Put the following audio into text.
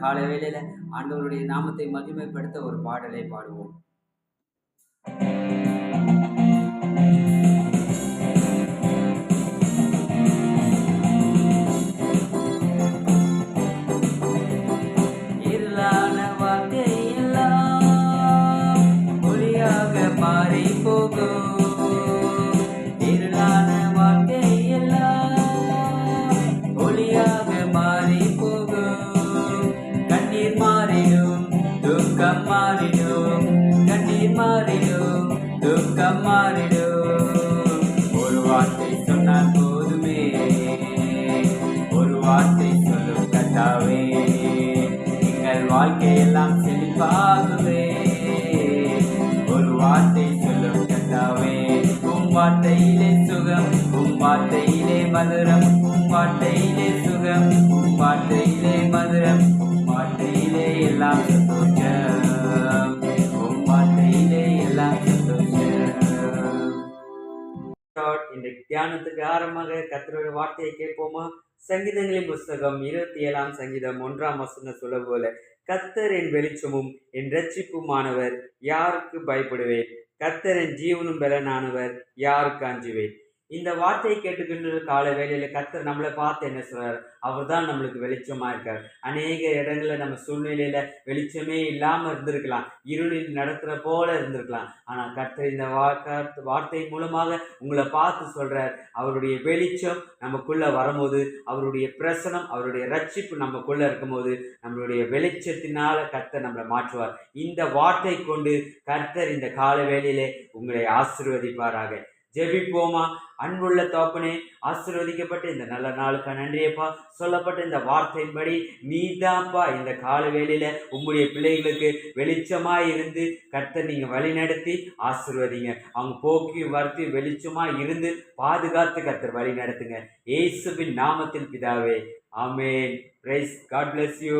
காலை வேளையில ஆண்டவருடைய நாமத்தை மகிமைப்படுத்த ஒரு பாடலை பாடுவோம். இருளான போகும். துக்கம் மாறிடும் கண்ணீர் மாறிடும் துக்கம் மாறிடும். ஒரு வார்த்தை சொன்னால் போதுமே. ஒரு வார்த்தை சொல்லும் கட்டாவே எங்கள் வாழ்க்கையெல்லாம் செழிப்பாகவே ஒரு வார்த்தை சொல்லும் கட்டாவே உம் வார்த்தையிலே சுகம் உம் வார்த்தையிலே மதுரம். உம் வார்த்தையிலே சுகம் உம் வார்த்தையிலே மதுரம். உம் வார்த்தையிலே எல்லாம் தியானத்துக்கு ஆரம்பமாக கர்த்தருடைய வார்த்தையை கேட்போமா? சங்கீதங்களின் புஸ்தகம் இருபத்தி ஏழாம் சங்கீதம் ஒன்றாம் வசன சொல்ல போல கத்தர் என் வெளிச்சமும் என் ரட்சிப்புமானவர் யாருக்கு பயப்படுவேன்? கத்தர் என் ஜீவனும் பலனானவர் யாருக்கு அஞ்சுவேன்? இந்த வார்த்தையை கேட்டுக்கின்ற கால வேலையில் கத்தர் நம்மளை பார்த்து என்ன சொல்கிறார் அவர் தான் நம்மளுக்கு வெளிச்சமா இருக்கார். அநேக இடங்கள்ல நம்ம சூழ்நிலையில வெளிச்சமே இல்லாம இருந்திருக்கலாம். இருளில் நடத்துற போல இருந்திருக்கலாம். ஆனா கர்த்தர் இந்த வார்த்தை வார்த்தை மூலமாக உங்களை பார்த்து சொல்றார். அவருடைய வெளிச்சம் நமக்குள்ள வரும்போது அவருடைய பிரசனம் அவருடைய ரட்சிப்பு நமக்குள்ள இருக்கும்போது நம்மளுடைய வெளிச்சத்தினால கர்த்தர் நம்மளை மாற்றுவார். இந்த வார்த்தை கொண்டு கர்த்தர் இந்த கால வேலையிலே உங்களை ஆசிர்வதிப்பாராக. ஜெபிப்போமா? அன்புள்ள தோப்பனே ஆசீர்வதிக்கப்பட்ட இந்த நல்ல நாளுக்கு நன்றியப்பா. சொல்லப்பட்ட இந்த வார்த்தையின்படி நீதான்ப்பா இந்த கால வேளையில உங்களுடைய பிள்ளைகளுக்கு வெளிச்சமா இருந்து கர்த்தர் நீங்க வழி நடத்தி ஆசீர்வதிங்க. அவங்க போக்கி வரத்தி வெளிச்சமா இருந்து பாதுகாத்து கர்த்தர் வழி நடத்துங்க. ஏசுவின் நாமத்தில் பிதாவே. ஆமேன். Praise God bless you